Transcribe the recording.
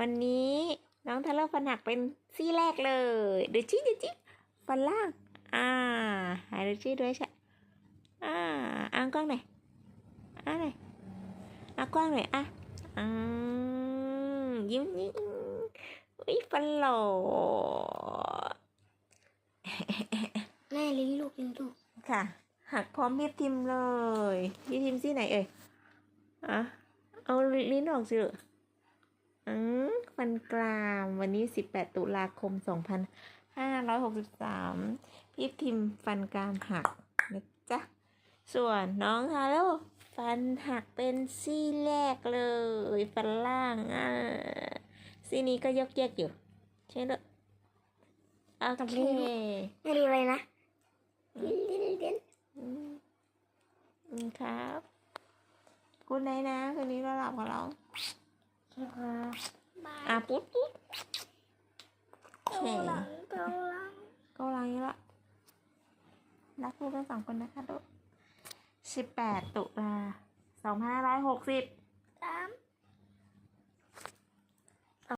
วันนี้น้องทาโร่ฟันหักเป็นซี่แรกเลยเดี๋ยวจี้เดี๋ยวจี้ฟันล่าง อ่าหายเดี๋ยวจี้ด้วยใช่อ่าอ่างกล้องหน่อยอ่าหน่อยอะกว้างหน่อยอะอืมยิ้มยิ้มอุ้ยฟันหล่อแม่ลิ้นลูกลิ้นลูกค่ะ หักพร้อมพี่ทิมเลยพี่ทิมซี่ไหนเอ่ยอะเอาลิ้นออกสิลูกอื มฟันกรามวันนี้ 18 ตุลาคม 2563 พี่ทิมฟันกรามหักนะจ๊ะ ส่วนน้องฮาโลฟันหักเป็นซี่แรกเลย ฟันล่างอะซี่นี้ก็ยกแยกอยู่ ใช่ไหมลูกโอเคแม่ดีเลยนะลิ้นลิ้นลิ้นอืมอืมครับ คุณไหนนะ คืนนี้เราหลับกับเราบายอะ ปุ๊บปุ๊บโอเกาเคหลังเกาหลังก็รังนี้ละรักลูกทั้งสองคนนะคะลูกสิบแปดตุลาสองพันห้าร้อยหกสิบ